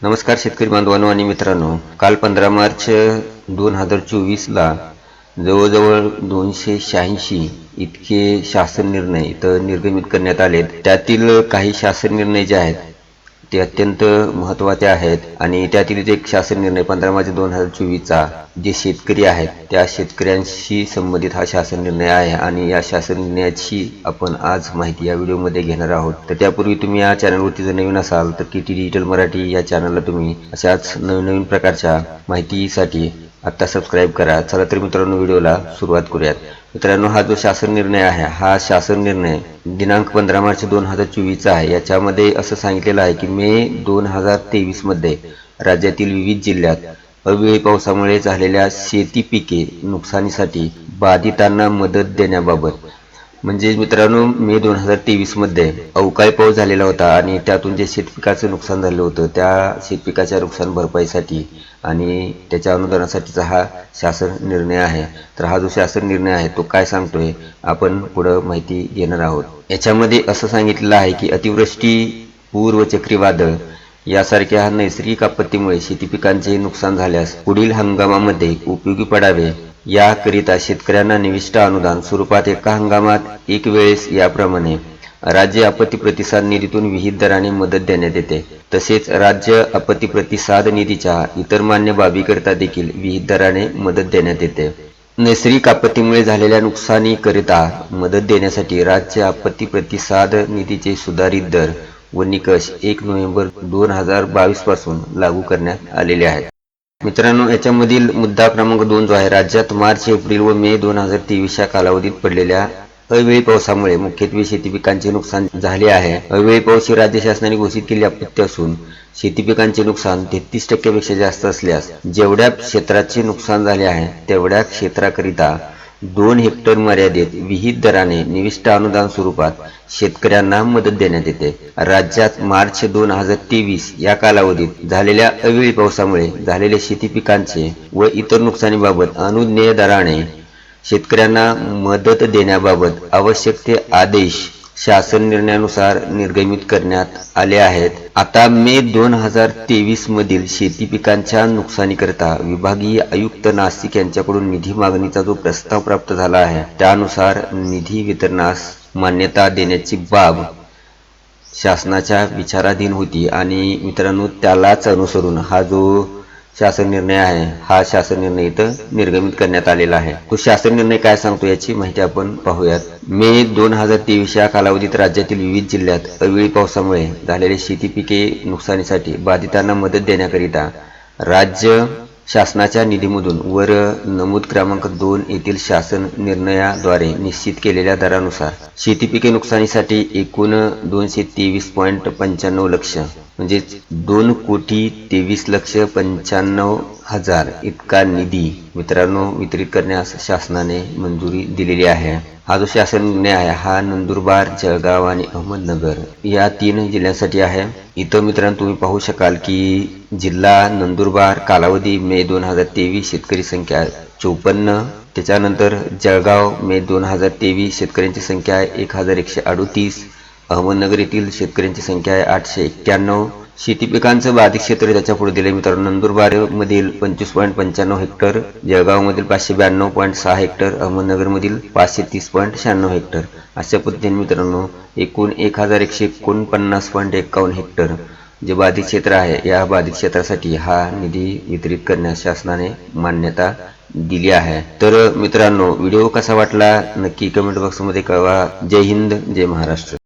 नमस्कार शेतकरी बांधवांनो आणि मित्रांनो. काल पंधरा मार्च दोन हजार चोवीसला जवळजवळ दोनशे शहाऐंशी इतके शासन निर्णय इथं निर्गमित करण्यात आले त्यातील काही शासन निर्णय जे आहेत ते अत्यंत महत्त्वाचे आहेत आणि त्यातील एक शासन निर्णय पंधरा मार्च दोन हजार चोवीसचा जे शेतकरी आहेत त्या शेतकऱ्यांशी संबंधित हा शासन निर्णय आहे आणि या शासन निर्णयाची आपण आज माहिती या व्हिडिओमध्ये घेणार आहोत. तर त्यापूर्वी तुम्ही या चॅनलवरती जर नवीन असाल तर के टी डिजिटल मराठी या चॅनलला तुम्ही अशाच नवीन नवीन प्रकारच्या माहितीसाठी आत्ता सबस्क्राईब करा. चला तर मित्रांनो व्हिडिओला सुरुवात करूयात. मित्रांनो हा जो शासन निर्णय आहे हा शासन निर्णय दिनांक पंधरा मार्च दोन हजार चोवीसचा आहे. याच्यामध्ये असं सांगितलेलं आहे की मे दोन हजार तेवीसमध्ये राज्यातील विविध जिल्ह्यात अवेळी पावसामुळे झालेल्या शेती पिके नुकसानीसाठी बाधितांना मदत देण्याबाबत म्हणजे मित्रांनो मे दोन हजार तेवीसमध्ये अवकाळी पाऊस झालेला होता आणि त्यातून जे शेतपिकाचं नुकसान झालं होतं त्या शेतपिकाच्या नुकसान भरपाईसाठी आणि त्याच्या अनुदानासाठीचा हा शासन निर्णय आहे. तर हा जो शासन निर्णय आहे तो काय सांगतोय आपण पुढं माहिती घेणार आहोत. याच्यामध्ये असं सांगितलेलं आहे की अतिवृष्टी पूर व चक्रीवादळ यासारख्या नैसर्गिक आपत्तीमुळे शेती पिकांचे नुकसान झाल्यास पुढील हंगामामध्ये उपयोगी पडावे याकरिता शेतकऱ्यांना निविष्ट अनुदान स्वरूपात एका हंगामात एक वेळेस याप्रमाणे राज्य आपत्ती प्रतिसाद निधीतून विहित दराने मदत देण्यात येते. तसेच राज्य आपत्ती प्रतिसाद निधीच्या इतर मान्य बाबीकरिता देखील विहित दराने मदत देण्यात येते. नैसर्गिक आपत्तीमुळे झालेल्या नुकसानीकरिता मदत देण्यासाठी राज्य आपत्ती प्रतिसाद निधीचे सुधारित दर व निकष एक नोव्हेंबर दोन हजार बावीसपासून लागू करण्यात आलेले आहेत. मित्रांनो याच्यामधील मुद्दा क्रमांक दोन जो आहे राज्यात मार्च एप्रिल व मे दोन हजार तेवीस या कालावधीत पडलेल्या अवेळी पावसामुळे मुख्यत्वे शेती पिकांचे नुकसान झाले आहे. अवेळी पाऊस ही राज्य शासनाने घोषित केलेली आपत्ती असून शेती पिकांचे नुकसान तेहतीस टक्क्यापेक्षा जास्त असल्यास जेवढ्या क्षेत्राचे नुकसान झाले आहे तेवढ्या क्षेत्राकरिता दोन हेक्टर मर्यादेत विहित दराने निविष्ट अनुदान स्वरूपात शेतकऱ्यांना मदत देण्यात येते. राज्यात मार्च दोन हजार तेवीस या कालावधीत झालेल्या अवेळी पावसामुळे झालेल्या शेती पिकांचे व इतर नुकसानीबाबत अनुज्ञेय दराने शेतकऱ्यांना मदत देण्याबाबत आवश्यक ते आदेश शासन निर्णयानुसार निर्गमित करण्यात आले आहेत. आता मे दोन हजार तेवीस मधील शेती पिकांच्या नुकसानीकरिता विभागीय आयुक्त नाशिक यांच्याकडून निधी मागणीचा जो प्रस्ताव प्राप्त झाला आहे त्यानुसार निधी वितरणास मान्यता देण्याची बाब शासनाच्या विचाराधीन होती आणि मित्रांनो त्यालाच अनुसरून हा जो शासन निर्णय आहे. हा शासन निर्णय इथं निर्गमित करण्यात आलेला आहे. तो शासन निर्णय काय सांगतो याची माहिती आपण पाहूयात. मे दोन हजार तेवीस या कालावधीत राज्यातील विविध जिल्ह्यात अवेळी पावसामुळे झालेल्या शेती पिके नुकसानीसाठी बाधितांना मदत देण्याकरिता राज्य शासनाच्या निधीमधून वर नमूद क्रमांक दोन येथील शासन निर्णयाद्वारे निश्चित केलेल्या दरानुसार शेती पिके नुकसानीसाठी एकूण दोनशे तेवीस पॉईंट पंच्याण्णव लक्ष म्हणजे दोन कोटी तेवीस लक्ष पंच्याण्णव हजार इतका निधी मित्रांनो वितरित करण्यास शासनाने मंजुरी दिलेली आहे. हा जो शासन निर्णय आहे हा नंदुरबार जळगाव आणि अहमदनगर या तीन जिल्ह्यांसाठी आहे. इथं मित्रांनो तुम्ही पाहू शकाल की जिल्हा नंदुरबार कालावधी मे दोन हजार तेवीस शेतकरी संख्या चोपन्न त्याच्यानंतर जळगाव मे दोन हजार तेवीस शेतकऱ्यांची संख्या एक हजार एकशे अडोतीस अहमदनगर येथील शेतकऱ्यांची संख्या आहे आठशे एक्क्याण्णव. शेती पिकांचं बाधित क्षेत्र त्याच्या पुढे दिले मित्रांनो नंदुरबार मधील पंचवीस पॉईंट पंच्याण्णव हेक्टर जळगावमधील पाचशे ब्याण्णव पॉईंट सहा हेक्टर अहमदनगरमधील पाचशे तीस पॉईंट शहाण्णव हेक्टर. अशा पद्धतीने मित्रांनो एकूण एक हजार एकशे एकोणपन्नास पॉईंट एकावन्न हेक्टर जे बाधित क्षेत्र आहे या बाधित क्षेत्रासाठी हा निधी वितरित करण्यास शासनाने मान्यता दिली आहे. तर मित्रांनो व्हिडिओ कसा वाटला? नक्की कमेंट बॉक्समध्ये कळवा. जय हिंद जय महाराष्ट्र.